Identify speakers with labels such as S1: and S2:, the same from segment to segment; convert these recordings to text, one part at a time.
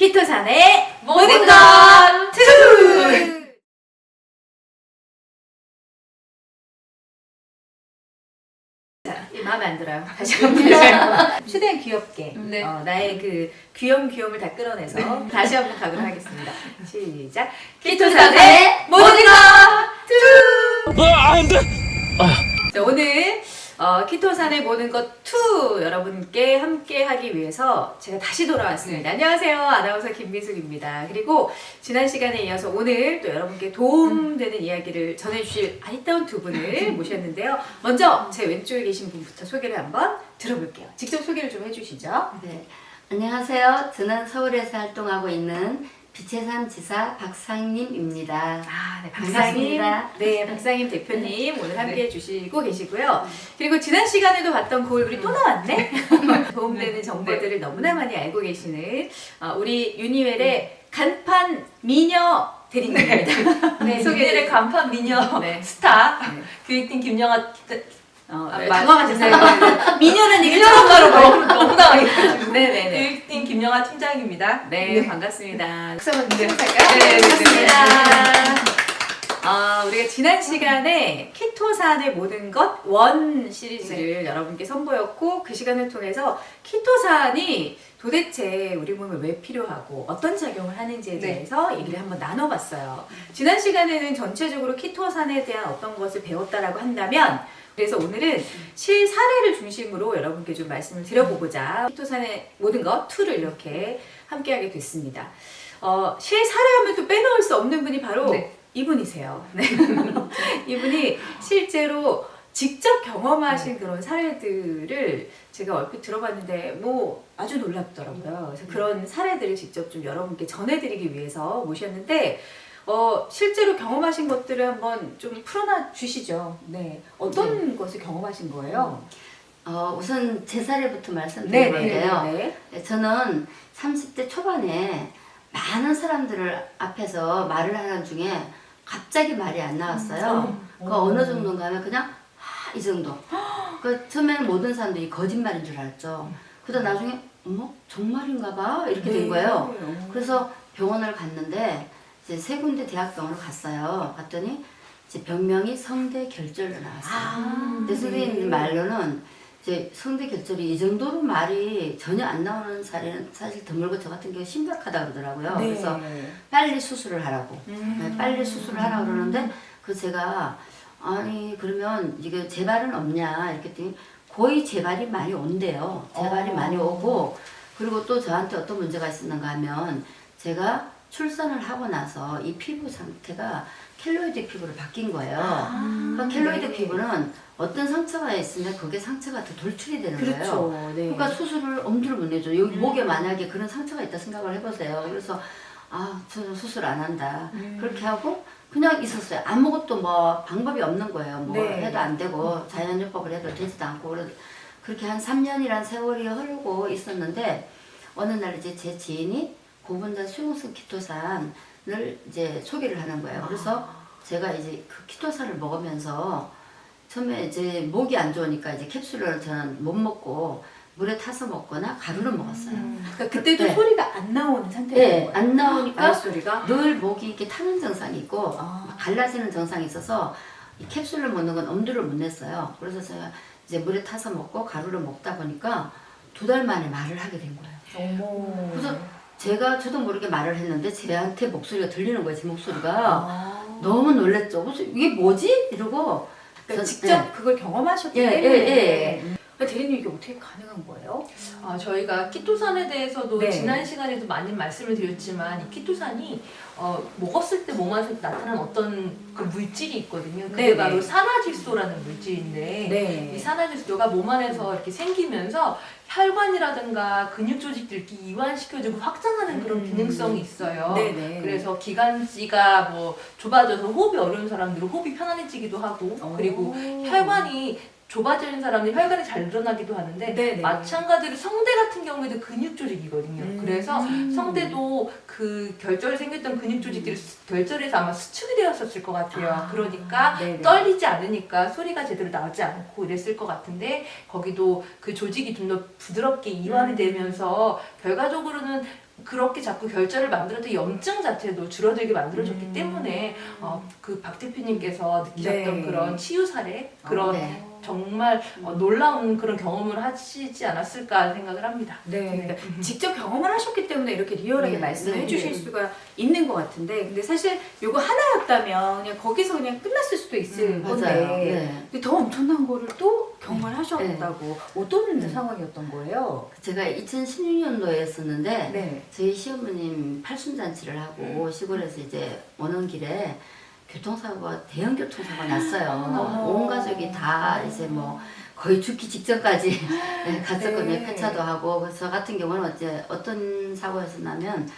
S1: 키토산의
S2: 모든
S1: 것것 투! 자, 이 마음에 안 들어요. 다시 한번 최대한 귀엽게
S2: 네.
S1: 어, 나의 그 귀염 귀염을 다 끌어내서 다시 한번 가도록 하겠습니다. 시작. 키토산의 모든 것 투!
S3: 아, 안 돼!
S1: 자, 오늘 어, 키토산의 모든 것2 여러분께 함께 하기 위해서 제가 다시 돌아왔습니다. 안녕하세요. 아나운서 김미숙입니다. 그리고 지난 시간에 이어서 오늘 또 여러분께 도움되는 이야기를 전해주실 아리따운 두 분을 모셨는데요. 먼저 제 왼쪽에 계신 분부터 소개를 한번 들어볼게요. 직접 소개를 좀 해주시죠.
S2: 네. 안녕하세요. 저는 서울에서 활동하고 있는 빛의 삶 지사 박상림입니다.
S1: 아, 네.
S2: 반갑습니다.
S1: 네, 박상임 대표님 오늘 함께 해주시고 계시고요. 그리고 지난 시간에도 봤던 그 얼굴이 또 나왔네? 도움되는 정보들을 너무나 많이 알고 계시는 어, 우리 유니웰의 간판 미녀 대리님입니다.
S4: 네,
S1: 소개
S4: 소개를 간판 미녀
S1: 네.
S4: 스타
S1: 네.
S4: 교육팀 김영아
S1: 어,
S4: 아,
S1: 네,
S4: 맞-
S1: 당황하셨어요. 미녀는 얘기 처음
S4: 바로. 너무 너무 당황해가지고
S1: 네네네.
S4: 교육팀 김영아 팀장입니다.
S1: 네, 반갑습니다. 박수 한번
S4: 네.
S1: 할까요?
S4: 네, 네,
S1: 반갑습니다. 아, 우리가 지난 시간에 키토산의 모든 것 원 시리즈를 여러분께 선보였고 그 시간을 통해서 키토산이 도대체 우리 몸에 왜 필요하고 어떤 작용을 하는지에
S4: 네.
S1: 대해서 얘기를 한번 나눠봤어요. 지난 시간에는 전체적으로 키토산에 대한 어떤 것을 배웠다라고 한다면 그래서 오늘은 실사례를 중심으로 여러분께 좀 말씀을 드려보고자 키토산의 모든 것 2를 이렇게 함께하게 됐습니다. 어, 실사례하면 또 빼놓을 수 없는 분이 바로
S4: 네.
S1: 이분이세요. 네. 이분이 실제로 직접 경험하신 그런 사례들을 제가 얼핏 들어봤는데 뭐 아주 놀랍더라고요. 그래서 그런 사례들을 직접 좀 여러분께 전해드리기 위해서 모셨는데 어, 실제로 경험하신 것들을 한번 좀 풀어놔 주시죠. 네. 어떤 것을 경험하신 거예요?
S2: 어, 우선 제 사례부터
S1: 네,
S2: 말씀드리는데요.
S1: 네.
S2: 네, 저는 30대 초반에 많은 사람들을 앞에서 말을 하는 중에 갑자기 말이 안 나왔어요.
S1: 음.
S2: 그 어느 정도인가 하면 그냥 하, 이 정도. 그 처음에는 모든 사람들이 거짓말인 줄 알았죠. 그러다 나중에 어머 정말인가 봐 이렇게 된 거예요.
S1: 네.
S2: 그래서 병원을 갔는데 이제 세 군데 대학병원을 갔어요. 갔더니 이제 병명이 성대 결절로 나왔어요.
S1: 아,
S2: 근데 선생님 말로는 이제 성대 결절이 이 정도로 말이 전혀 안 나오는 사례는 사실 드물고 저 같은 경우 심각하다 그러더라고요.
S1: 네.
S2: 그래서 빨리 수술을 하라고.
S1: 음.
S2: 네, 빨리 수술을 하라 고 그러는데 그 제가 아니 그러면 이게 재발은 없냐 이렇게 했더니 거의 재발이 많이 온대요. 재발이
S1: 어.
S2: 많이 오고 그리고 또 저한테 어떤 문제가 있었는가 하면 제가 출산을 하고 나서 이 피부 상태가 켈로이드 피부로 바뀐 거예요.
S1: 아,
S2: 그 켈로이드
S1: 네.
S2: 피부는 어떤 상처가 있으면 그게 상처가 더 돌출이 되는 거예요.
S1: 그렇죠. 네.
S2: 그러니까 수술을 엄두를 못 내죠. 여기
S1: 음.
S2: 목에 만약에 그런 상처가 있다 생각을 해보세요. 그래서 아, 저는 수술 안 한다.
S1: 음.
S2: 그렇게 하고 그냥 있었어요. 아무것도 뭐 방법이 없는 거예요. 뭐
S1: 네.
S2: 해도 안 되고 자연요법을 해도 되지도 않고 그렇게 한 3년이란 세월이 흐르고 있었는데 어느 날 이제 제 지인이 고분자 수용성 키토산을 이제 소개를 하는 거예요. 그래서 제가 이제 그 키토산을 먹으면서 처음에 이제 목이 안 좋으니까 이제 캡슐을 저는 못 먹고 물에 타서 먹거나 가루를 먹었어요.
S1: 그러니까 그때도
S2: 네.
S1: 소리가 안 나오는 상태인
S2: 네. 안 나오니까
S1: 말소리가
S2: 늘 목이 이렇게 타는 증상이 있고
S1: 아.
S2: 막 갈라지는 증상이 있어서 이 캡슐을 먹는 건 엄두를 못 냈어요. 그래서 제가 이제 물에 타서 먹고 가루를 먹다 보니까 두 달 만에 말을 하게 된 거예요.
S1: 어머.
S2: 그래서 제가 저도 모르게 말을 했는데 제한테 목소리가 들리는 거예요. 제 목소리가
S1: 아.
S2: 너무 놀랬죠. 그래서 이게 뭐지? 이러고
S1: 그러니까
S2: 전-
S1: 직접
S2: 네.
S1: 그걸 경험하셨기
S2: 예,
S1: 때문에.
S2: 예, 예.
S1: 음. 그러니까 대리님 이게 어떻게 가능한 거예요?
S4: 아, 저희가 키토산에 대해서도
S1: 네.
S4: 지난 시간에도 많이 말씀을 드렸지만 이 키토산이 어, 먹었을 때몸 안에서 나타나는 어떤 그 물질이 있거든요. 그게
S1: 네네.
S4: 바로 산화질소라는 물질인데
S1: 네.
S4: 이 산화질소가 몸 안에서 이렇게 생기면서 혈관이라든가 근육 조직들 이렇게 이완시켜주고 확장하는 그런
S1: 음.
S4: 기능성이 있어요.
S1: 네네.
S4: 그래서 기관지가 뭐 좁아져서 호흡이 어려운 사람들은 호흡이 편안해지기도 하고
S1: 오.
S4: 그리고 혈관이 좁아지는 사람들이 혈관이 잘 늘어나기도 하는데
S1: 네네.
S4: 마찬가지로 성대 같은 경우에도 근육 조직이거든요.
S1: 음.
S4: 그래서 성대도 그 결절이 생겼던 근육 조직들이 수- 결절해서 아마 수축이 되었었을 것 같아요.
S1: 아,
S4: 그러니까
S1: 네네.
S4: 떨리지 않으니까 소리가 제대로 나지 않고 이랬을 것 같은데 거기도 그 조직이 좀 더 부드럽게 이완이
S1: 음.
S4: 되면서 결과적으로는 그렇게 자꾸 결절을 만들어도 염증 자체도 줄어들게 만들어줬기
S1: 음.
S4: 때문에 어, 그 박 대표님께서 느끼셨던
S1: 네.
S4: 그런 치유 사례 그런
S2: 네.
S4: 정말 어, 놀라운 그런 경험을 하시지 않았을까 생각을 합니다.
S1: 네, 그러니까 직접 경험을 하셨기 때문에 이렇게 리얼하게
S2: 네,
S1: 말씀을
S2: 네,
S1: 해주실
S2: 네.
S1: 수가 있는 것 같은데, 근데 사실 요거 하나였다면 그냥 거기서 그냥 끝났을 수도 있을
S2: 음,
S1: 건데,
S2: 맞아요. 네.
S1: 근데 더 엄청난 거를 또 경험을 하셨다고 어떤
S2: 네.
S1: 상황이었던 거예요?
S2: 제가 2016년도에 했었는데
S1: 네.
S2: 저희 시어머님 팔순잔치를 하고
S1: 음.
S2: 시골에서 이제 오는 길에 교통사고가 대형 교통사고가 났어요.
S1: 아.
S2: 온 가족이 다 이제 뭐 거의 죽기 직전까지 네, 갔었거든요.
S1: 네.
S2: 폐차도 하고 그래서 저 같은 경우는 이제 어떤 사고였었냐면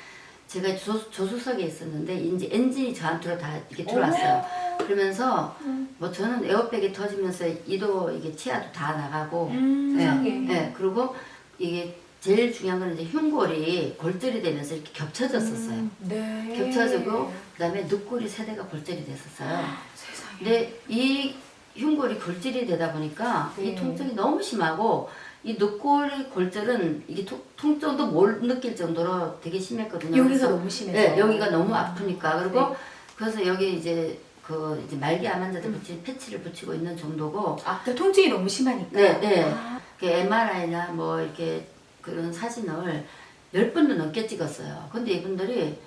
S2: 제가 조, 조수석에 있었는데 이제 엔진이 저 안으로 다 이렇게 들어왔어요. 그러면서
S1: 음.
S2: 뭐 저는 에어백이 터지면서 이도 이게 치아도 다 나가고
S1: 음.
S2: 네,
S4: 세상에.
S2: 네, 그리고 이게 제일 중요한 건 이제 흉골이 골절이 되면서 이렇게 겹쳐졌었어요.
S1: 네.
S2: 겹쳐지고 그다음에 늑골이 세 대가 골절이 됐었어요.
S1: 세상에.
S2: 근데 이 흉골이 골절이 되다 보니까
S1: 네.
S2: 이 통증이 너무 심하고 이 늑골의 골절은 이게 통, 통증도 못 느낄 정도로 되게 심했거든요.
S1: 여기가
S2: 그래서
S1: 너무 심해서.
S2: 네, 여기가 너무 아프니까 그리고
S1: 네.
S2: 그래서 여기 이제 그 이제 말기 암 환자들 붙인 패치를 붙이고 있는 정도고
S1: 아, 그 통증이 너무 심하니까.
S2: 네, 네.
S1: 아,
S2: 그 MRI나 뭐 이렇게 그런 사진을 열 번도 넘게 찍었어요. 근데 이분들이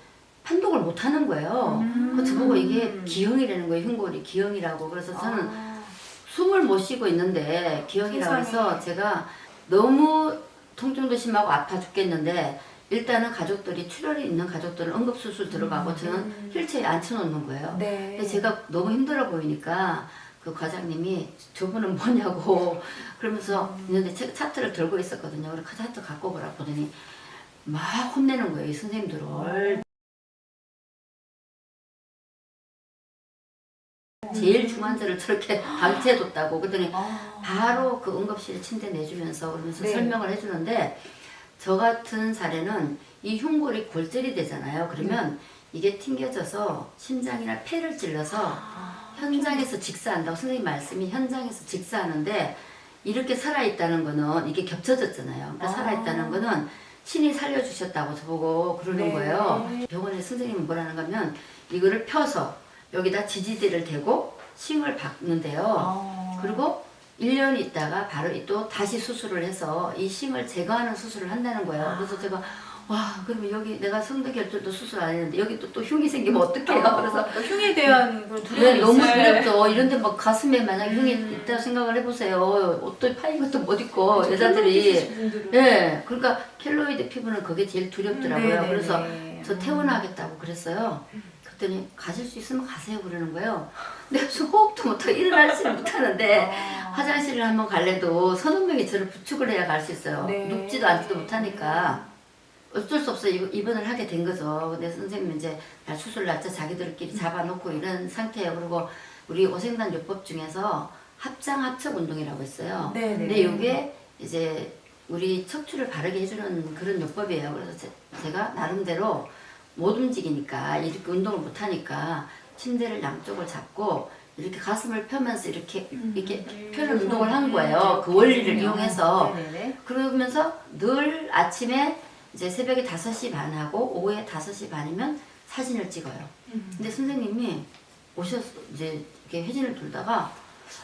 S2: 판독을 못 하는 거예요.
S1: 음.
S2: 그 저보고 이게 기형이라는 거예요. 흉골이 기형이라고. 그래서 저는
S1: 아.
S2: 숨을 못 쉬고 있는데 기형이라고. 해서 제가 너무 통증도 심하고 아파 죽겠는데 일단은 가족들이 출혈이 있는 가족들은 응급수술 들어가고 저는 휠체어에 앉혀놓는 거예요.
S1: 네.
S2: 근데 제가 너무 힘들어 보이니까 그 과장님이 저분은 뭐냐고 그러면서 있는데 차- 차트를 들고 있었거든요. 그래서 그 차트 갖고 오라 보더니 막 혼내는 거예요. 이 선생님들을. 제일 중환자를 저렇게 방치해뒀다고 그랬더니
S1: 아.
S2: 바로 그 응급실에 침대 내주면서 그러면서
S1: 네.
S2: 설명을 해주는데 저 같은 사례는 이 흉골이 골절이 되잖아요. 그러면 이게 튕겨져서 심장이나 폐를 찔러서
S1: 아.
S2: 현장에서 직사한다고 선생님 말씀이 현장에서 직사하는데 이렇게 살아있다는 거는 이게 겹쳐졌잖아요. 그러니까
S1: 아.
S2: 살아있다는 거는 신이 살려주셨다고 저보고 그러는
S1: 네.
S2: 거예요. 병원에 선생님이 뭐라는 거면 이거를 펴서 여기다 지지대를 대고 싱을 박는데요.
S1: 아.
S2: 그리고 1년 있다가 바로 또 다시 수술을 해서 이 싱을 제거하는 수술을 한다는 거예요.
S1: 아.
S2: 그래서 제가 와 그러면 여기 내가 성대결절도 수술 안 했는데 여기 또, 또 흉이 생기면 어떡해요?
S1: 아,
S2: 그래서
S1: 그 흉에 대한 그런 두려움이
S2: 네, 너무
S1: 있어요.
S2: 두렵죠. 이런데 막 가슴에 만약 흉이
S1: 음.
S2: 있다 생각을 해보세요. 옷도 파인 것도 못 입고
S4: 켈로이드
S2: 여자들이 예, 그러니까 켈로이드 피부는 그게 제일 두렵더라고요.
S1: 네, 네,
S2: 그래서
S1: 네.
S2: 저 퇴원하겠다고 그랬어요. 그랬더니 가실 수 있으면 가세요 그러는 거예요. 근데 호흡도 못하고 일어나지를 못하는데
S1: 아.
S2: 화장실을 한번 갈래도 서너 명이 저를 부축을 해야 갈 수 있어요.
S1: 네.
S2: 눕지도 앉지도 못하니까 어쩔 수 없어 입- 입원을 하게 된 거죠. 근데 선생님은 이제 날 수술 날짜 자기들끼리 잡아놓고 이런 상태예요. 그리고 우리 오생단 요법 중에서 합장 합척 운동이라고 있어요.
S1: 네, 네.
S2: 근데 이게 이제 우리 척추를 바르게 해주는 그런 요법이에요. 그래서 제, 제가 나름대로 못 움직이니까 이렇게 운동을 못 하니까 침대를 양쪽을 잡고 이렇게 가슴을 펴면서 이렇게 이렇게 펴는 운동을 한 거예요. 그 원리를 이용해서
S1: 네네네.
S2: 그러면서 늘 아침에 이제 새벽에 5시 반하고 오후에 5시 반이면 사진을 찍어요.
S4: 음.
S2: 근데 선생님이 오셔서 이제 이렇게 회진을 돌다가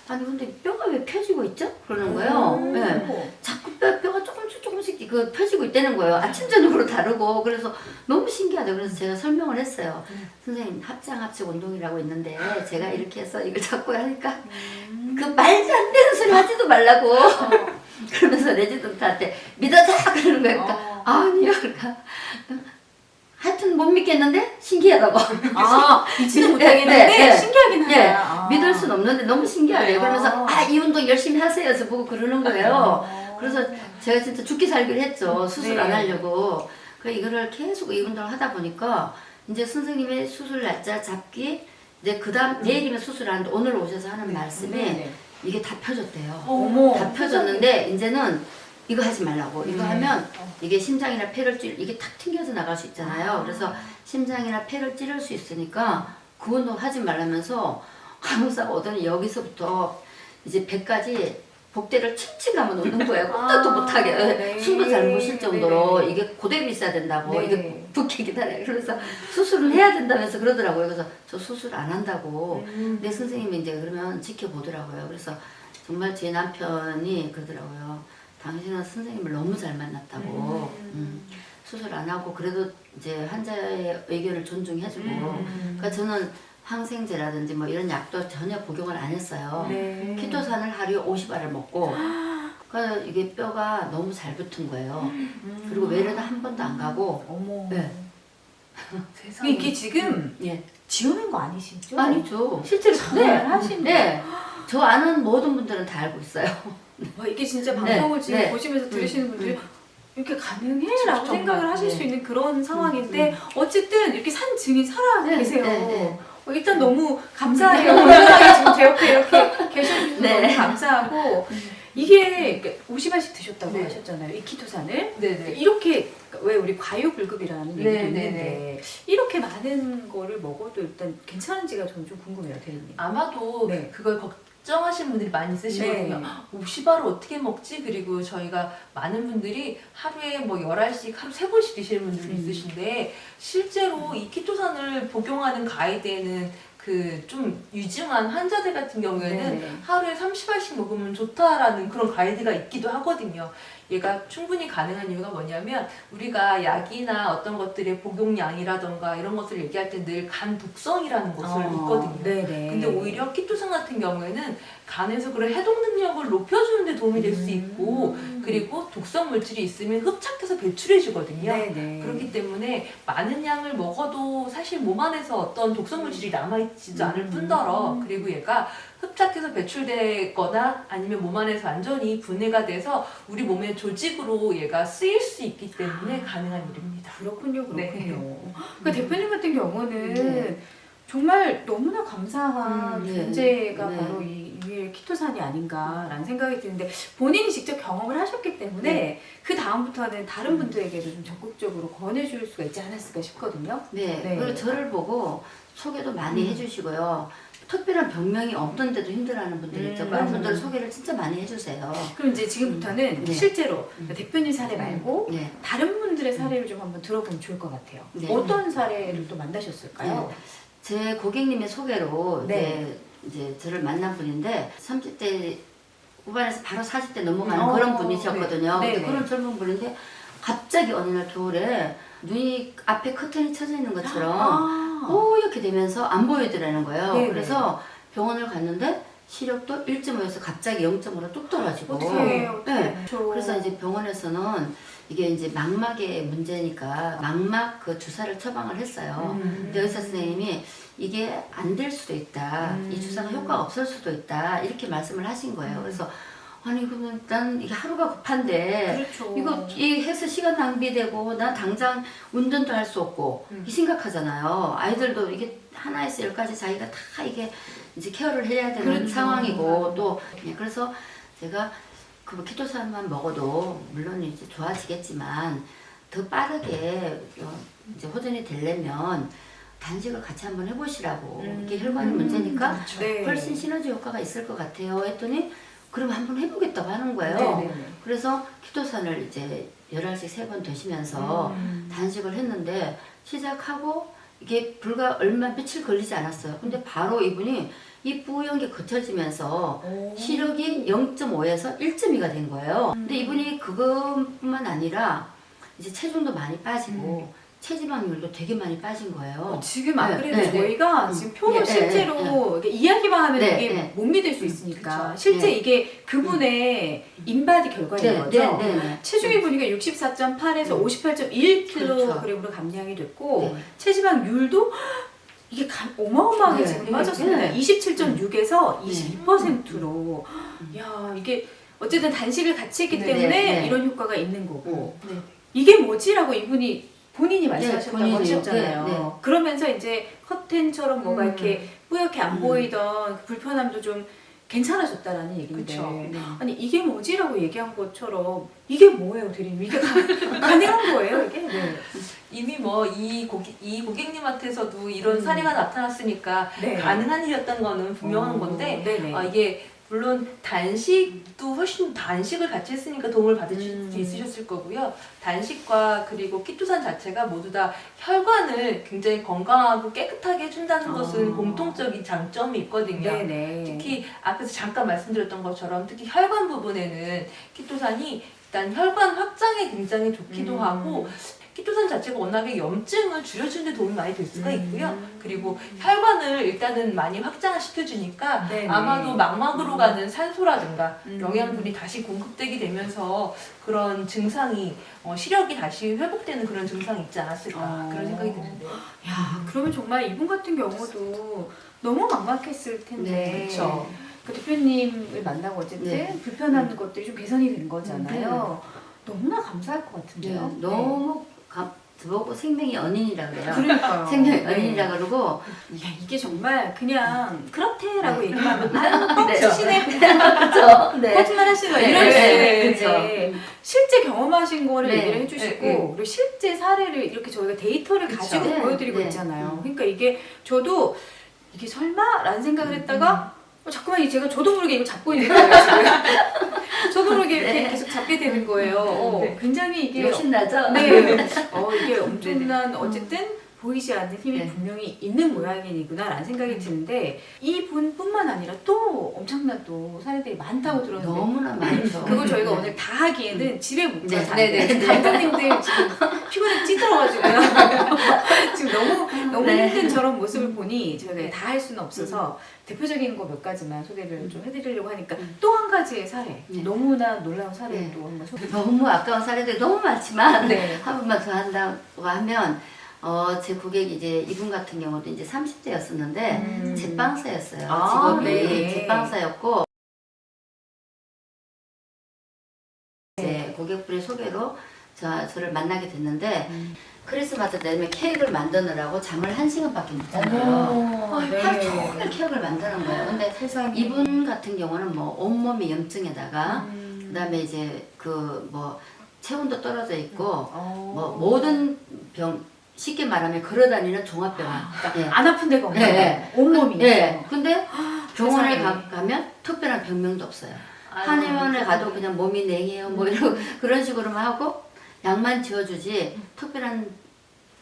S2: 아니 근데 뼈가 왜 펴지고 있죠? 그러는 거예요.
S1: 오.
S2: 네. 자꾸 뼈, 뼈가 조금씩 조금씩 그 펴지고 있다는 거예요. 아침 저녁으로 다르고 그래서 너무 신기하다. 그래서 제가 설명을 했어요. 선생님 합장 합측 운동이라고 있는데 제가 이렇게 해서 이걸 잡고 하니까 그 말도 안 되는 소리 하지도 말라고 그러면서 레지던트한테 믿어자 그러는 거예요. 그러니까
S1: 어.
S2: 아니요. 그러니까 하여튼 못 믿겠는데 신기하다고.
S1: 아, 믿지는
S2: 네,
S1: 못하겠는데
S2: 네, 네.
S1: 신기하긴 하다.
S2: 예,
S1: 아.
S2: 믿을 순 없는데 너무 신기하대요.
S1: 네.
S2: 그러면서 아 이 운동 열심히 하세요. 저 보고 그러는 거예요.
S1: 아.
S2: 그래서 제가 진짜 죽기 살기를 했죠. 수술
S1: 네.
S2: 안 하려고. 그 이거를 계속 이 운동을 하다 보니까 이제 선생님의 수술 날짜 잡기 이제 그다음 내일이면 수술하는데 오늘 오셔서 하는 말씀이
S1: 네네.
S2: 이게 다 펴졌대요.
S1: 어머.
S2: 다 펴졌는데 이제는 이거 하지 말라고. 이거
S1: 음.
S2: 하면 이게 심장이나 폐를 찌 이게 탁 튕겨서 나갈 수 있잖아요.
S1: 아.
S2: 그래서 심장이나 폐를 찌를 수 있으니까 그 운동 하지 말라면서 간호사가 오더니 여기서부터 이제 배까지 복대를 칭칭하면 웃는 거예요. 꼼짝도
S1: 아,
S2: 못하게
S1: 네.
S2: 숨도 잘 못 쉴 정도로
S1: 네.
S2: 이게 고대비 있어야 된다고
S1: 네.
S2: 이게 붓기 기다려. 그래서 수술을 해야 된다면서 그러더라고요. 그래서 저 수술 안 한다고
S1: 음.
S2: 내 선생님이 이제 그러면 지켜보더라고요. 그래서 정말 제 남편이 그러더라고요. 당신은 선생님을 너무 잘 만났다고. 음. 수술 안 하고 그래도 이제 환자의 의견을 존중해주고.
S1: 음.
S2: 그러니까 저는 항생제라든지 뭐 이런 약도 전혀 복용을 안 했어요.
S1: 네.
S2: 키토산을 하루에 50알을 먹고. 그러니까 이게 뼈가 너무 잘 붙은 거예요.
S1: 음.
S2: 그리고 외래도 한 번도 안 가고.
S1: 어머.
S2: 네.
S4: 세상에.
S1: 이게 지금
S2: 예.
S1: 지어낸 거 아니시죠?
S2: 아니죠.
S1: 실제로
S2: 네.
S1: 하신
S2: 네. 저 아는 모든 분들은 다 알고 있어요.
S1: 와, 이게 진짜
S2: 네,
S1: 방송을 지금
S2: 네.
S1: 보시면서 들으시는
S2: 음,
S1: 분들이
S2: 음.
S1: 이렇게 가능해? 라고
S2: 정말,
S1: 생각을 하실
S2: 네.
S1: 수 있는 그런 상황인데
S2: 음.
S1: 어쨌든 이렇게 산 증인 살아
S2: 네,
S1: 계세요.
S2: 네, 네.
S1: 어, 일단 너무 감사해요. 건강하게 지금 제 옆에 이렇게 계셔주셔서
S2: 네.
S1: 너무 감사하고 이게 50알씩 드셨다고
S4: 네.
S1: 하셨잖아요. 이 키토산을.
S4: 네 네.
S1: 이렇게 왜 우리 과유불급이라는 얘기도
S4: 네, 네,
S1: 있는데 이렇게 많은 거를 먹어도 일단 괜찮은지가 저는 좀 궁금해요, 대리님.
S4: 아마도
S1: 네.
S4: 그걸 걱 정하신 분들이 많이 있으시거든요.
S1: 네.
S4: 50알을 어떻게 먹지? 그리고 저희가 많은 분들이 하루에 뭐 11씩 하루 3번씩 드시는 분들도
S1: 음.
S4: 있으신데 실제로 이 키토산을 복용하는 가이드에는 그 좀 유증한 환자들 같은 경우에는
S1: 네.
S4: 하루에 30알씩 먹으면 좋다라는 그런 가이드가 있기도 하거든요. 얘가 충분히 가능한 이유가 뭐냐면 우리가 약이나 어떤 것들의 복용량이라던가 이런 것을 얘기할 때 늘 간 독성이라는 것을 있거든요.
S1: 어, 네네.
S4: 근데 오히려 키토산 같은 경우에는 간에서 그런 해독 능력을 높여주는 데 도움이 될 수 있고
S1: 음.
S4: 그리고 독성 물질이 있으면 흡착해서 배출해 주거든요.
S1: 네네.
S4: 그렇기 때문에 많은 양을 먹어도 사실 몸 안에서 어떤 독성 물질이 남아있지도 않을
S1: 음.
S4: 뿐더러 그리고 얘가 흡착해서 배출되거나 아니면 몸 안에서 완전히 분해가 돼서 우리 몸의 조직으로 얘가 쓰일 수 있기 때문에 가능한 일입니다.
S1: 그렇군요, 그렇군요.
S4: 네.
S1: 그러니까 대표님 같은 경우는
S2: 네.
S1: 정말 너무나 감사한
S2: 음, 네.
S1: 존재가
S2: 네.
S1: 바로 이 위에 키토산이 아닌가라는 생각이 드는데 본인이 직접 경험을 하셨기 때문에
S2: 네.
S1: 그 다음부터는 다른 분들에게도 좀 적극적으로 권해줄 수가 있지 않았을까 싶거든요.
S2: 네.
S1: 네.
S2: 그리고 저를 보고 소개도 많이
S1: 음.
S2: 해주시고요. 특별한 병명이 없는데도 힘들어하는 분들 있죠.
S1: 음,
S2: 그런
S1: 맞아요.
S2: 분들 소개를 진짜 많이 해주세요.
S1: 그럼 이제 지금부터는
S2: 네.
S1: 실제로
S2: 음.
S1: 대표님 사례 말고
S2: 네.
S1: 다른 분들의 사례를 좀 한번 들어보면 좋을 것 같아요.
S2: 네.
S1: 어떤 사례를 또 만나셨을까요?
S2: 제 고객님의 소개로
S1: 네.
S2: 이제, 이제 저를 만난 분인데 30대 후반에서 바로 40대 넘어가는
S1: 어,
S2: 그런 분이셨거든요.
S1: 네. 네,
S2: 그런 젊은 분인데 갑자기 어느 날 겨울에 눈이 앞에 커튼이 쳐져 있는 것처럼
S1: 아.
S2: 뽀얗게 되면서 안 보이더라는 거예요.
S1: 네네.
S2: 그래서 병원을 갔는데 시력도 1.5에서 갑자기 0.5로 뚝 떨어지고.
S1: 어떻게 어떻게
S2: 네. 그래서 이제 병원에서는 이게 이제 망막의 문제니까 망막 그 주사를 처방을 했어요.
S1: 음.
S2: 근데 의사 선생님이 이게 안 될 수도 있다.
S1: 음.
S2: 이 주사가 효과가 없을 수도 있다. 이렇게 말씀을 하신 거예요.
S1: 음.
S2: 그래서 아니 그러면 난 이게 하루가 급한데
S1: 그렇죠.
S2: 이거 이 해서 시간 낭비되고 나 당장 운전도 할 수 없고
S4: 음.
S2: 이 심각하잖아요. 아이들도 이게 하나에서 열까지 자기가 다 이게 이제 케어를 해야 되는
S1: 그렇죠.
S2: 상황이고 또 예, 그래서 제가 그 키토산만 먹어도 물론 이제 좋아지겠지만 더 빠르게 어, 이제 호전이 되려면 단식을 같이 한번 해보시라고
S1: 음.
S2: 이게 혈관의 문제니까
S1: 네.
S2: 훨씬 시너지 효과가 있을 것 같아요. 했더니 그럼 한번 해보겠다고 하는 거예요.
S1: 네네네.
S2: 그래서 키토산을 이제 11씩 세번 드시면서
S1: 음.
S2: 단식을 했는데 시작하고 이게 불과 얼마 며칠 걸리지 않았어요. 근데 바로 이분이 이 뿌연 게 거쳐지면서
S1: 오.
S2: 시력이 0.5에서 1.2가 된 거예요.
S1: 음.
S2: 근데 이분이 그것뿐만 아니라 이제 체중도 많이 빠지고
S1: 음.
S2: 체지방률도 되게 많이 빠진 거예요.
S1: 어, 지금 안
S2: 네,
S1: 그래도
S2: 네, 네.
S1: 저희가
S2: 음.
S1: 지금 표로
S2: 네,
S1: 실제로
S2: 네,
S1: 이렇게 이야기만 하면
S2: 네,
S1: 이게
S2: 네.
S1: 못 믿을 수 있으니까
S4: 그쵸.
S1: 실제
S2: 네.
S1: 이게 그분의 인바디 결과인
S2: 네,
S1: 거죠.
S2: 네, 네, 네.
S1: 체중이 보니까 64.8에서
S2: 음.
S1: 58.1kg으로 감량이 됐고
S2: 네.
S1: 체지방률도 이게 감- 어마어마하게
S2: 네,
S1: 지금
S2: 네,
S1: 빠졌습니다.
S2: 네.
S1: 27.6에서
S2: 네.
S1: 22%로
S2: 음.
S1: 야 이게 어쨌든 단식을 같이 했기
S4: 네,
S1: 때문에
S2: 네.
S1: 이런 효과가 있는 거고
S4: 네.
S1: 이게 뭐지라고 이분이 본인이 말씀하셨다고
S2: 본인이요.
S1: 하셨잖아요.
S2: 네, 네.
S1: 그러면 이제 커튼처럼 뭐가
S4: 음.
S1: 이렇게 뿌옇게 안
S2: 음.
S1: 보이던 그 불편함도 좀 괜찮아졌다라는 얘기인데
S4: 그쵸.
S2: 네.
S1: 아니 이게 뭐지라고 얘기한 것처럼 이게 뭐예요, 대리님? 이게 가, 가능한 거예요, 이게? 네.
S4: 이미 뭐 이 고객 이 고객님한테서도 이런
S1: 음.
S4: 사례가 나타났으니까
S1: 네.
S4: 가능한 일이었던 거는 분명한
S1: 어,
S4: 건데
S1: 네네.
S4: 어, 이게 물론 단식도 훨씬 단식을 같이 했으니까 도움을 받으실
S1: 음.
S4: 수 있으셨을 거고요. 단식과 그리고 키토산 자체가 모두 다 혈관을 굉장히 건강하고 깨끗하게 해준다는 것은
S1: 아.
S4: 공통적인 장점이 있거든요.
S1: 네네.
S4: 특히 앞에서 잠깐 말씀드렸던 것처럼 특히 혈관 부분에는 키토산이 일단 혈관 확장에 굉장히 좋기도
S1: 음.
S4: 하고 키토산 자체가 워낙에 염증을 줄여주는 데 도움이 많이 될 수가 있고요.
S1: 음.
S4: 그리고 혈관을 일단은 많이 확장을 시켜주니까
S1: 네네.
S4: 아마도 망막으로
S1: 음.
S4: 가는 산소라든가
S1: 음.
S4: 영양분이 다시 공급되게 되면서 그런 증상이 어, 시력이 다시 회복되는 그런 증상이 있지 않았을까
S1: 어.
S4: 그런 생각이 드는데요.
S1: 야, 그러면 정말 이분 같은 경우도 너무 막막했을 텐데.
S2: 네,
S4: 그쵸.
S1: 그 대표님을 만나고 어쨌든
S2: 네.
S1: 불편한 것들이 좀 개선이 된 거잖아요.
S2: 네.
S1: 너무나 감사할 것
S2: 네,
S1: 같은데요.
S2: 너무 감, 저보고 생명이 연인이라
S1: 네.
S2: 그래요.
S1: 그러니까요.
S2: 생명이
S1: 네.
S2: 연인이라 그러고
S1: 야, 이게 정말 그냥 그렇대라고
S2: 네.
S1: 얘기하면 아,
S2: 네.
S1: 뻥치시네.
S2: 그렇죠. 네.
S1: 거짓말 하시는 거
S2: 네,
S1: 이럴 수
S2: 네,
S1: 있는데
S2: 그렇죠.
S1: 실제 경험하신 거를
S2: 네,
S1: 얘기를 해주시고
S4: 네, 네.
S1: 그리고 실제 사례를 이렇게 저희가 데이터를
S4: 그쵸.
S1: 가지고
S2: 네,
S1: 보여드리고
S2: 네.
S1: 있잖아요.
S2: 음.
S1: 그러니까 이게 저도 이게 설마라는 생각을 했다가 어, 자꾸만 제가 저도 모르게 이거 잡고 있는 거예요 지금. 저도 모르게 이렇게
S2: 네.
S1: 계속 잡게 되는 거예요. 어,
S4: 네.
S1: 굉장히 이게
S2: 욕심나죠?
S1: 네. 어, 이게 엄청난 어쨌든 보이지 않는 힘이
S2: 네.
S1: 분명히 있는 모양이구나라는 생각이 드는데 이 분뿐만 아니라 또 엄청난 또 사례들이 많다고 들었는데
S2: 너무나 많죠.
S1: 그거 저희가
S2: 네.
S1: 오늘 다 하기에는 집에 못
S2: 네,
S1: 가서
S2: 네. 네, 네.
S1: 감독님들 지금 피곤해 찌들어가지고요. 지금 너무 너무
S2: 네.
S1: 힘든 저런 모습을 보니 저희가 다 할 수는 없어서 대표적인 거 몇 가지만 소개를 좀 해드리려고 하니까
S2: 음.
S1: 또한 가지의 사례
S2: 네.
S1: 너무나 놀라운 사례를
S2: 네.
S1: 또 한번 소개.
S2: 너무 아까운 사례들이 너무 많지만
S1: 네.
S2: 한 번만 더 한다고 하면 어, 제 고객이 이제 이분 같은 경우도 이제 30대였었는데
S1: 음.
S2: 제빵사였어요.
S1: 아,
S2: 직업이
S1: 네.
S2: 제빵사였고 이제 고객분의 소개로 저, 저를 만나게 됐는데
S1: 음.
S2: 크리스마스 때문에 케이크를 만드느라고 잠을 한 시간밖에 못 잤어요.
S1: 어머,
S2: 하루 종일 케이크를 만드는 거예요. 근데
S1: 세상에.
S2: 이분 같은 경우는 뭐 온몸이 염증에다가
S1: 음.
S2: 그다음에 이제 그 뭐 체온도 떨어져 있고
S1: 어.
S2: 뭐 모든 병 쉽게 말하면 걸어다니는 종합병원. 예.
S1: 안 아픈 데가 없는
S2: 네,
S1: 거예요. 온몸이.
S2: 예. 근데 병원에
S1: 세상에.
S2: 가, 가면 특별한 병명도 없어요.
S4: 아유,
S2: 한의원에 가도 그냥 몸이 냉해요 뭐 이런 그런 식으로만 하고 약만 지어주지 특별한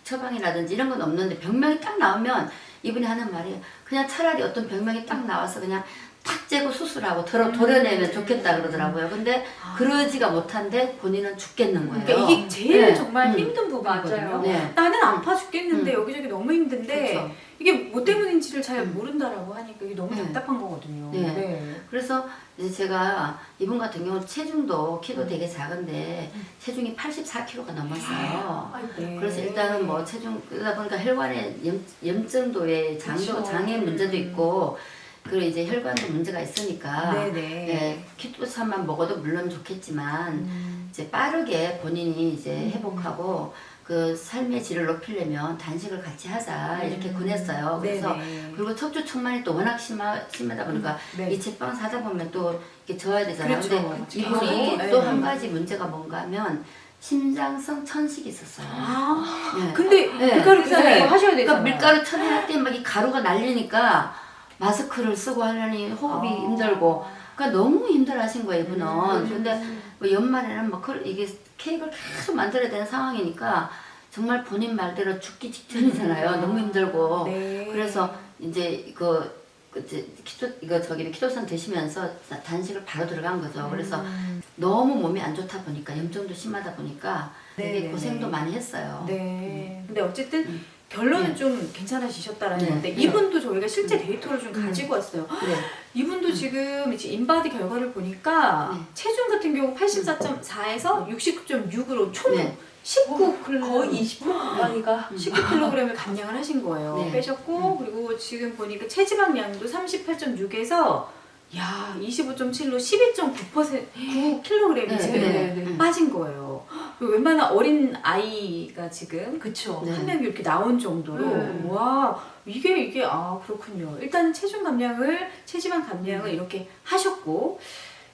S2: 처방이라든지 이런 건 없는데 병명이 딱 나오면 이분이 하는 말이 그냥 차라리 어떤 병명이 딱 나와서 그냥 탁 재고 수술하고 덜어, 도려내면 좋겠다 그러더라고요. 근데
S1: 아.
S2: 그러지가 못한데 본인은 죽겠는 거예요.
S1: 그러니까 이게 제일
S2: 네.
S1: 정말
S2: 음.
S1: 힘든 부분이거든요.
S2: 네.
S1: 나는 아파 죽겠는데
S2: 음.
S1: 여기저기 너무 힘든데
S2: 그렇죠.
S1: 이게 뭐 때문인지를 잘
S2: 음.
S1: 모른다라고 하니까 이게 너무
S2: 네.
S1: 답답한 거거든요.
S2: 네. 그래서 이제 제가 이분 같은 경우 체중도 키도 되게 작은데 체중이 84kg가 넘었어요.
S1: 네.
S2: 그래서 일단은 뭐 체중 그러다 보니까 혈관에 염, 염증도에 장도
S1: 그쵸.
S2: 장애 문제도 있고 그리고 이제 혈관도 문제가 있으니까
S1: 네네.
S2: 예, 키토산만 먹어도 물론 좋겠지만
S1: 음.
S2: 이제 빠르게 본인이 이제 회복하고 그 삶의 질을 높이려면 단식을 같이 하자 이렇게
S1: 음.
S2: 권했어요. 그래서
S1: 네네.
S2: 그리고 척추 측만이 또 워낙 심하, 심하다 보니까
S1: 네.
S2: 이 제빵 사다 보면 또 이렇게 져야 되잖아요.
S1: 그렇죠.
S2: 근데. 이분이
S1: 네.
S2: 또한 가지 문제가 뭔가 하면 심장성 천식이 있었어요.
S1: 아,
S2: 네.
S1: 근데
S2: 네.
S1: 밀가루 기사를
S2: 네.
S1: 하셔야
S2: 그러니까
S1: 되잖아요.
S2: 밀가루 처리할 때 막 이 가루가 날리니까 마스크를 쓰고 하려니 호흡이
S1: 아.
S2: 힘들고 그러니까 너무 힘들어하신 거예요 이분은.
S1: 음.
S2: 근데 뭐 연말에는 막 그- 이게 케이크를 계속 만들어야 되는 상황이니까 정말 본인 말대로 죽기 직전이잖아요. 너무 힘들고.
S1: 네.
S2: 그래서 이제 그, 그 키토 이거 저기 키토산 드시면서 다- 단식을 바로 들어간 거죠. 그래서
S1: 음.
S2: 너무 몸이 안 좋다 보니까 염증도 심하다 보니까 되게
S1: 네네네.
S2: 고생도 많이 했어요.
S1: 네. 근데 어쨌든
S2: 음.
S1: 결론은
S2: 네.
S1: 좀 괜찮아지셨다라는
S2: 네.
S1: 건데
S2: 네.
S1: 이분도 저희가 실제
S2: 음.
S1: 데이터를 좀
S2: 음.
S1: 가지고 왔어요.
S2: 네.
S1: 이분도 지금 이제 인바디 결과를 보니까
S2: 네.
S1: 체중 같은 경우 84.4에서 69.6으로 총
S2: 네.
S1: 19kg
S4: 거의 20% 가까이가
S1: 19kg을 감량을 하신 거예요.
S2: 네.
S1: 빼셨고 그리고 지금 보니까 체지방량도 38.6에서 야 25.7로 12.9% 9kg이
S2: 네,
S1: 지금
S2: 네,
S4: 네,
S2: 네.
S1: 빠진 거예요. 그리고 웬만한 어린 아이가 지금
S4: 그쵸.
S2: 네.
S1: 한 명이 이렇게 나온 정도로
S4: 네.
S1: 와 이게 이게 아 그렇군요. 일단은 체중 감량을 체지방 감량을 이렇게 하셨고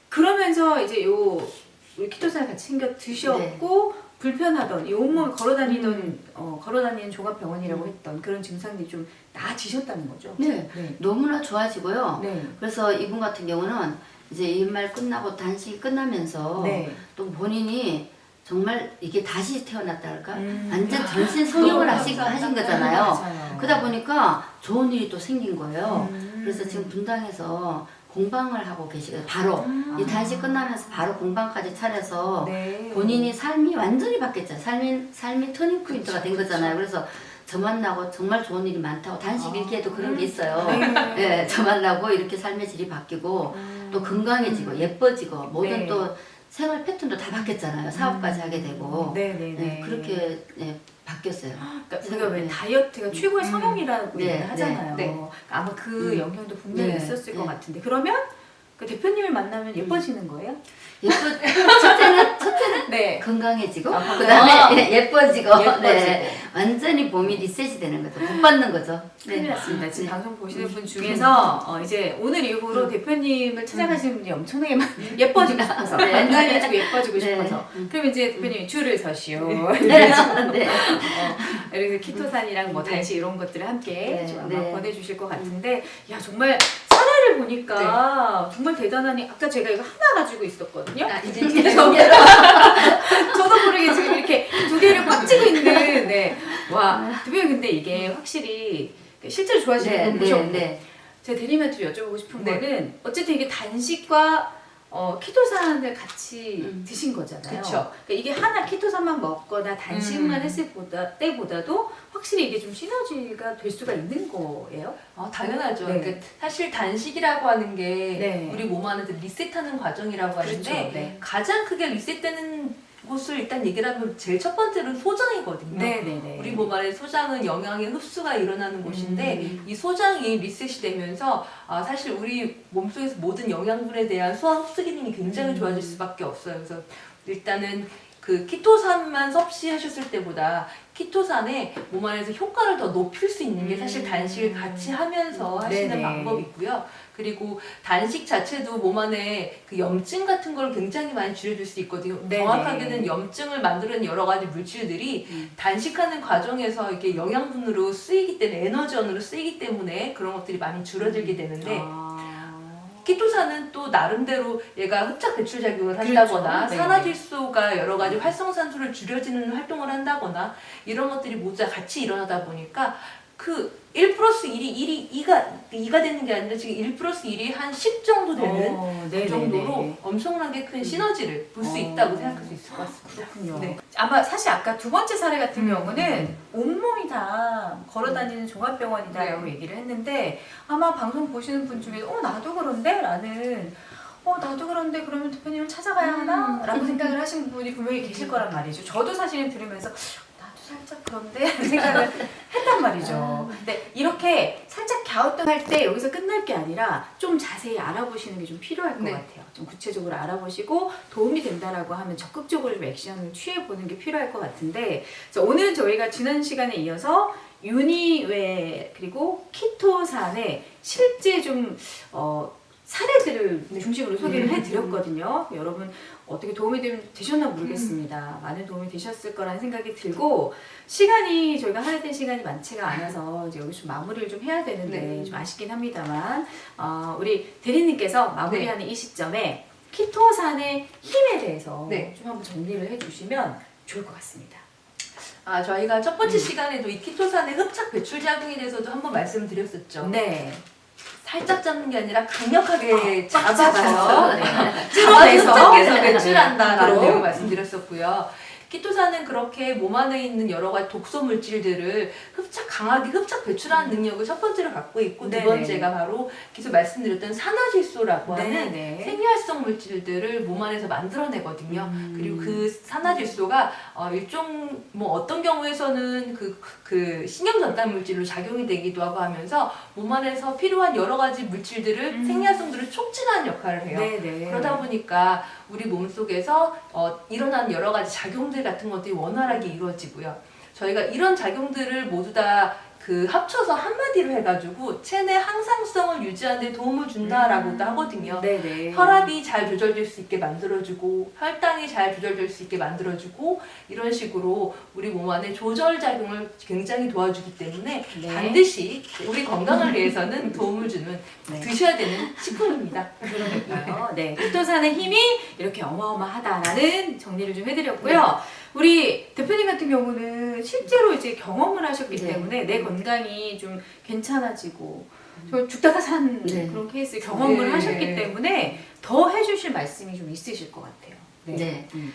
S1: 그러면서 이제 요 우리 키토산을 같이 챙겨 드셨고 불편하던 이 온몸을 걸어다니던
S2: 음.
S1: 어, 걸어다니는 종합병원이라고 했던 그런 증상들이 좀 나아지셨다는 거죠.
S2: 네.
S1: 네.
S2: 너무나 좋아지고요.
S1: 네.
S2: 그래서 이분 같은 경우는 이제 일말 끝나고 단식이 끝나면서
S1: 네.
S2: 또 본인이 정말 이게 다시 태어났다 할까?
S1: 음.
S2: 완전 전신 성형을 하신, 하신 거잖아요.
S1: 맞아요.
S2: 그러다 보니까 좋은 일이 또 생긴 거예요.
S1: 음.
S2: 그래서 지금 분당에서 공방을 하고 계시거든요. 바로
S1: 음.
S2: 이 단식 끝나면서 바로 공방까지 차려서
S1: 네.
S2: 본인이 삶이 완전히 바뀌었잖아요. 삶이 삶이 터닝 포인트가 된 거잖아요. 그래서 저 만나고 정말 좋은 일이 많다고 단식
S1: 아.
S2: 일기에도 그런 게 있어요.
S1: 네.
S2: 예, 저 만나고 이렇게 삶의 질이 바뀌고
S1: 음.
S2: 또 건강해지고 예뻐지고 모든
S1: 네.
S2: 또 생활 패턴도 다 바뀌었잖아요. 사업까지 하게 되고
S1: 네네네.
S2: 예, 그렇게 예, 바뀌었어요.
S1: 그러니까 우리가 왜
S2: 네.
S1: 다이어트가 최고의
S4: 음.
S1: 성형이라고
S2: 네,
S1: 얘기를 하잖아요.
S4: 네, 네.
S1: 그러니까 아마 그
S2: 음.
S1: 영향도 분명히
S2: 네,
S1: 있었을 것
S2: 네.
S1: 같은데 그러면 그 대표님을 만나면 예뻐지는 거예요?
S2: 예뻐 첫째는 첫째는
S1: 네.
S2: 건강해지고
S1: 아,
S2: 그다음에 예, 예뻐지고,
S1: 예뻐지고.
S2: 네. 완전히 봄이 리셋이 되는 거죠. 복 받는 거죠.
S1: 큰일
S2: 네.
S1: 났습니다. 지금
S2: 네.
S1: 방송 보시는 분 중에서 어, 이제 오늘 이후로
S2: 음.
S1: 대표님을 찾아가시는 분이 엄청나게 많 예뻐지고 싶어서
S2: 네.
S1: 건강해지고 예뻐지고
S2: 네.
S1: 싶어서
S2: 음.
S1: 그럼 이제 대표님이 줄을 서시오.
S2: 네. 네.
S1: 어, 그래서 키토산이랑 뭐
S2: 네.
S1: 단식 이런 것들을 함께
S2: 네,
S1: 좀 아마
S2: 네.
S1: 보내주실 것 같은데 야 정말 보니까 정말 대단하니 아까 제가 이거 하나 가지고 있었거든요.
S4: 아, 이제 두
S1: 저도 모르게 지금 이렇게 두 개를 꽉 쥐고 있는 네. 와 대표님 근데 이게 확실히 실제로 좋아하시는
S2: 네,
S1: 분
S2: 네, 네.
S1: 제가 대리한테 여쭤보고 싶은
S4: 네.
S1: 거는 어쨌든 이게 단식과 어, 키토산을 같이
S2: 음.
S1: 드신 거잖아요.
S4: 그쵸.
S1: 그러니까 이게 하나 키토산만 먹거나 단식만
S4: 음.
S1: 했을 보다, 때보다도 확실히 이게 좀 시너지가 될 수가 있는 거예요.
S4: 어, 당연하죠.
S1: 네.
S4: 그러니까 사실 단식이라고 하는 게
S1: 네.
S4: 우리 몸 안에서 리셋하는 과정이라고 하는데
S1: 그렇죠. 네.
S4: 가장 크게 리셋되는 곳을 일단 얘기를 하면 제일 첫 번째는 소장이거든요.
S1: 네네네.
S4: 우리 몸 안에 소장은 영양의 흡수가 일어나는 곳인데
S1: 음.
S4: 이 소장이 리셋이 되면서 아, 사실 우리 몸속에서 모든 영양분에 대한 소화 흡수 기능이 굉장히
S1: 음.
S4: 좋아질 수밖에 없어요. 그래서 일단은 그 키토산만 섭취하셨을 때보다 키토산에 몸 안에서 효과를 더 높일 수 있는 게 사실
S1: 음.
S4: 단식을 같이 하면서 하시는
S1: 네네.
S4: 방법이고요. 그리고 단식 자체도 몸 안에 그 염증 같은 걸 굉장히 많이 줄여줄 수 있거든요.
S1: 네네.
S4: 정확하게는 염증을 만드는 여러 가지 물질들이
S2: 음.
S4: 단식하는 과정에서 이게 영양분으로 쓰이기 때문에 에너지원으로 쓰이기 때문에 그런 것들이 많이 줄어들게 되는데
S1: 아.
S4: 키토산은 또 나름대로 얘가 흡착 배출 작용을
S1: 그렇죠.
S4: 한다거나
S1: 네네.
S4: 산화질소가 여러 가지 활성산소를 줄여주는 활동을 한다거나 이런 것들이 모두 다 같이 일어나다 보니까 그 1 플러스 1이 1이 2가 2가 되는 게 아니라 지금 1 플러스 1이 한 10 정도 되는
S1: 어,
S4: 그
S1: 네네네.
S4: 정도로 엄청나게 큰 시너지를 볼 수
S1: 어.
S4: 있다고 생각할 수 있을 것 같습니다.
S1: 그렇군요.
S4: 네.
S1: 아마 사실 아까 두 번째 사례 같은
S4: 음.
S1: 경우는 온몸이 다 걸어다니는 종합병원이다라고
S4: 네.
S1: 얘기를 했는데 아마 방송 보시는 분 중에 어 나도 그런데? 라는 어 나도 그런데 그러면 대표님을 찾아가야 하나? 라고 생각을 하신 분이 분명히 계실 거란 말이죠. 저도 사실은 들으면서 살짝 그런데? 생각을 했단 말이죠. 근데 이렇게 살짝 갸우뚱할 때 여기서 끝날 게 아니라 좀 자세히 알아보시는 게 좀 필요할 것
S4: 네.
S1: 같아요. 좀 구체적으로 알아보시고 도움이 된다라고 하면 적극적으로 좀 액션을 취해 보는 게 필요할 것 같은데 자, 오늘은 저희가 지난 시간에 이어서 유니웨 그리고 키토산의 실제 좀 어, 사례들을
S4: 네.
S1: 중심으로 소개를
S4: 음.
S1: 해드렸거든요. 여러분 어떻게 도움이 되, 되셨나 모르겠습니다. 많은 도움이 되셨을 거라는 생각이 들고 시간이 저희가 하야 될 시간이 많지가 않아서 이제 여기 좀 마무리를 좀 해야 되는데
S4: 네.
S1: 좀 아쉽긴 합니다만 어, 우리 대리님께서 마무리하는
S4: 네.
S1: 이 시점에 키토산의 힘에 대해서
S4: 네.
S1: 좀 한번 정리를 해주시면 좋을 것 같습니다.
S4: 아 저희가 첫 번째
S1: 음.
S4: 시간에도 이 키토산의 흡착 배출 작용에 대해서도 한번 말씀드렸었죠.
S1: 네.
S4: 살짝 잡는 게 아니라 강력하게
S1: 꽉
S4: 잡아서
S1: 잡아서, 네.
S4: 흡착해서
S1: 네.
S4: 말씀드렸었고요. 키토산은 그렇게 몸 안에 있는 여러 가지 독소 물질들을 흡착 강하게 흡착 배출하는 능력을 첫 번째로 갖고 있고
S1: 네네.
S4: 두 번째가 바로 계속 말씀드렸던 산화질소라고 하는
S1: 네네.
S4: 생리활성 물질들을 몸 안에서 만들어내거든요.
S1: 음.
S4: 그리고 그 산화질소가 어, 일종 뭐 어떤 경우에서는 그, 그 신경 전달 물질로 작용이 되기도 하고 하면서 몸 안에서 필요한 여러 가지 물질들을
S1: 음.
S4: 생리활성들을 촉진하는 역할을 해요.
S1: 네네.
S4: 그러다 보니까 우리 몸 속에서 어, 일어나는 여러 가지 작용들 같은 것들이 원활하게 이루어지고요. 저희가 이런 작용들을 모두 다 그 합쳐서 한마디로 해가지고 체내 항상성을 유지하는 데 도움을 준다라고도 하거든요.
S1: 네네.
S4: 혈압이 잘 조절될 수 있게 만들어주고 혈당이 잘 조절될 수 있게 만들어주고 이런 식으로 우리 몸 안에 조절 작용을 굉장히 도와주기 때문에
S1: 네.
S4: 반드시 우리 건강을 위해서는 도움을 주는
S1: 네.
S4: 드셔야 되는 식품입니다.
S1: 그러니까요. 네. 키토산의 힘이 이렇게 어마어마하다라는 정리를 좀 해드렸고요. 우리 대표님 같은 경우는 실제로 이제 경험을 하셨기
S2: 네.
S1: 때문에 내 건강이 좀 괜찮아지고 저 죽다가 산
S2: 네.
S1: 그런 케이스 경험을
S4: 네.
S1: 하셨기 때문에 더 해주실 말씀이 좀 있으실 것 같아요.
S2: 네.
S1: 음.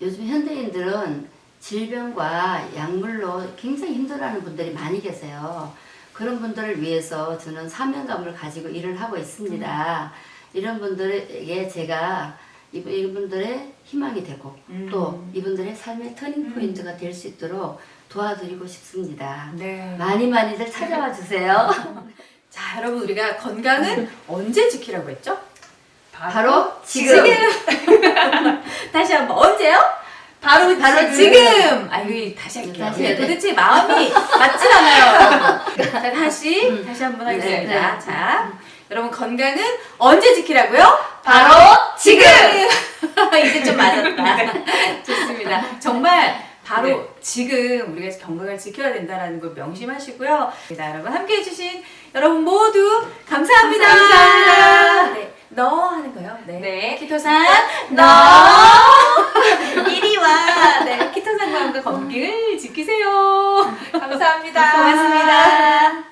S2: 요즘 현대인들은 질병과 약물로 굉장히 힘들어하는 분들이 많이 계세요. 그런 분들을 위해서 저는 사명감을 가지고 일을 하고 있습니다. 이런 분들에게 제가 이분- 이분들의 희망이 되고
S1: 음.
S2: 또 이분들의 삶의 터닝 포인트가 될 수 있도록 도와드리고 싶습니다.
S1: 네.
S2: 많이 많이들 찾아와 주세요.
S1: 자, 여러분 우리가 건강은 언제 지키라고 했죠?
S2: 바로 지금.
S1: 다시 한번 언제요? 바로
S2: 바로
S1: 지금. 아 이거 다시 할게요.
S2: 다시 해야 돼.
S1: 도대체 마음이 맞질 않아요. 자 다시
S2: 음.
S1: 다시 한번
S2: 네,
S1: 하겠습니다.
S2: 네.
S1: 자 여러분 건강은 언제 지키라고요?
S2: 바로 지금.
S1: 이제 좀 맞았다. 좋습니다. 정말 바로 지금 우리가 건강을 지켜야 된다라는 걸 명심하시고요. 자, 여러분 함께 해주신 여러분 모두 감사합니다.
S4: 감사합니다.
S1: 네, 너 하는 거요. 네.
S4: 네.
S1: 키토산
S2: 너.
S1: 이리 와. 네, 키토산과 함께 건강을 지키세요.
S4: 감사합니다.
S1: 고맙습니다.